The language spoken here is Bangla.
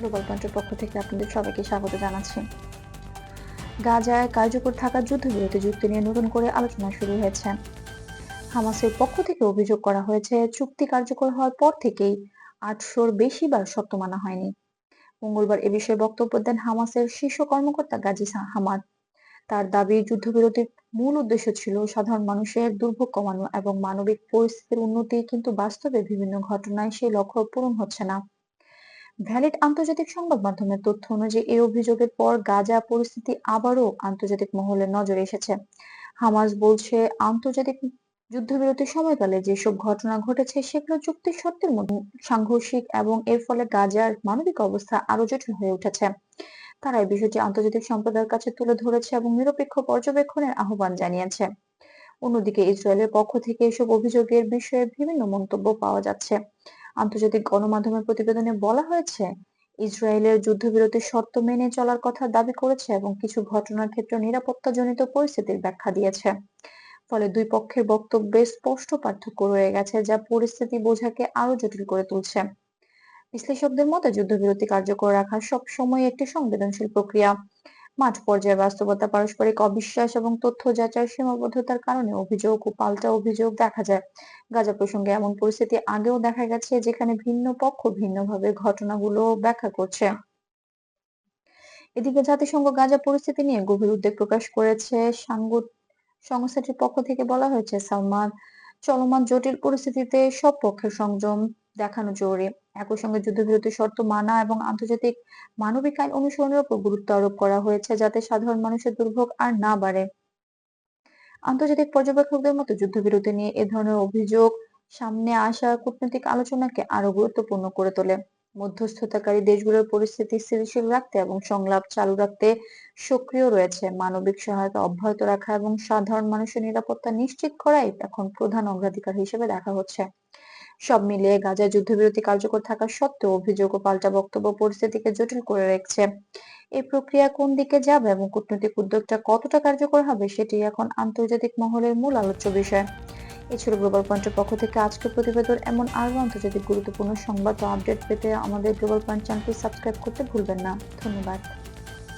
গ্লোবাল পয়েন্টের পক্ষ থেকে আপনাদের সবাইকে স্বাগত জানাচ্ছি। গাজায় কার্যকর থাকা যুদ্ধবিরতি যুক্তি নিয়ে নতুন করে আলোচনা শুরু হয়েছে। হামাসের পক্ষ থেকে অভিযোগ করা হয়েছে, চুক্তি কার্যকর হওয়ার পর থেকেই আটশোর বেশি বার শর্ত মানা হয়নি। মঙ্গলবার এ বিষয়ে বক্তব্য দেন হামাসের শীর্ষ কর্মকর্তা গাজী হামাদ। তার দাবি, যুদ্ধবিরতির মূল উদ্দেশ্য ছিল সাধারণ মানুষের দুর্ভোগ কমানো এবং মানবিক পরিস্থিতির উন্নতি, কিন্তু বাস্তবে বিভিন্ন ঘটনায় সেই লক্ষ্য পূরণ হচ্ছে না। ভ্যালিড আন্তর্জাতিক সংবাদ মাধ্যমের তথ্য অনুযায়ী এই অভিযোগের পর গাজা পরিস্থিতি আবারও আন্তর্জাতিক মহলে নজরে এসেছে। হামাস বলছে, আন্তর্জাতিক যুদ্ধবিরতির সময়কালে যেসব ঘটনা ঘটেছে, সেগুলো চুক্তির শর্তের মধ্যে সাংঘর্ষিক এবং এর ফলে গাজার মানবিক অবস্থা আরও জটিল হয়ে উঠেছে। তারা এই বিষয়টি আন্তর্জাতিক সম্প্রদায়ের কাছে তুলে ধরেছে এবং নিরপেক্ষ পর্যবেক্ষণের আহ্বান জানিয়েছে। অন্যদিকে ইসরায়েলের পক্ষ থেকে এসব অভিযোগের বিষয়ে বিভিন্ন মন্তব্য পাওয়া যাচ্ছে। আন্তর্জাতিক গণমাধ্যমের প্রতিবেদনে বলা হয়েছে, ইসরায়েলের যুদ্ধবিরতির শর্ত মেনে চলার কথা দাবি করেছে এবং কিছু ঘটনার ক্ষেত্রে নিরাপত্তাজনিত পরিস্থিতির ব্যাখ্যা দিয়েছে। ফলে দুই পক্ষের বক্তব্যে স্পষ্ট পার্থক্য রয়ে গেছে যা পরিস্থিতি বোঝাকে আরও জটিল করে তুলছে। বিশ্লেষকদের মতে, যুদ্ধবিরতি কার্যকর রাখা সব সময় একটি সংবেদনশীল প্রক্রিয়া। মাঠ পর্যায়ে বাস্তবতা, পারস্পরিক অবিশ্বাস এবং তথ্য যাচাইয়ের সীমাবদ্ধতার কারণে অভিযোগ ও পাল্টা অভিযোগ দেখা যায়। গাজা প্রসঙ্গে এমন পরিস্থিতি আগেও দেখা গেছে যেখানে ভিন্ন পক্ষ ভিন্নভাবে ঘটনাগুলো ব্যাখ্যা করছে। এদিকে জাতিসংঘ গাজা পরিস্থিতি নিয়ে গভীর উদ্বেগ প্রকাশ করেছে। সংস্থাটির পক্ষ থেকে বলা হয়েছে, সালমান, চলমান জটিল পরিস্থিতিতে সব পক্ষের সংযম দেখানো জরুরি। একই সঙ্গে যুদ্ধবিরতির শর্ত মানা এবং আন্তর্জাতিক মানবিক আইন অনুসরণের উপর গুরুত্ব আরোপ করা হয়েছে যাতে সাধারণ মানুষের দুর্ভোগ আর না বাড়ে। আন্তর্জাতিক পর্যবেক্ষকদের মতো যুদ্ধবিরতি নিয়ে এ ধরনের অভিযোগ সামনে আসা কূটনৈতিক আলোচনাকে আরও গুরুত্বপূর্ণ করে তোলে। মধ্যস্থতাকারী দেশগুলোর পরিস্থিতি স্থিতিশীল রাখতে এবং সংলাপ চালু রাখতে সক্রিয় রয়েছে। মানবিক সহায়তা অব্যাহত রাখা এবং সাধারণ মানুষের নিরাপত্তা নিশ্চিত করাই এখন প্রধান অগ্রাধিকার হিসেবে দেখা হচ্ছে। সব মিলিয়ে গাজায় যুদ্ধবিরতি কার্যকর থাকা সত্ত্বেও অভিযোগ ও পাল্টা বক্তব্য পরিস্থিতিকে জটিল করে রেখেছে। এই প্রক্রিয়া কোন দিকে যাবে এবং কূটনৈতিক উদ্যোগটা কতটা কার্যকর হবে সেটি এখন আন্তর্জাতিক মহলের মূল আলোচ্য বিষয়। এছাড়া গ্লোবাল পয়েন্টের পক্ষ থেকে আজকের প্রতিবেদন। এমন আরও আন্তর্জাতিক গুরুত্বপূর্ণ সংবাদ ও আপডেট পেতে আমাদের গ্লোবাল পয়েন্ট চ্যানেলটি সাবস্ক্রাইব করতে ভুলবেন না। ধন্যবাদ।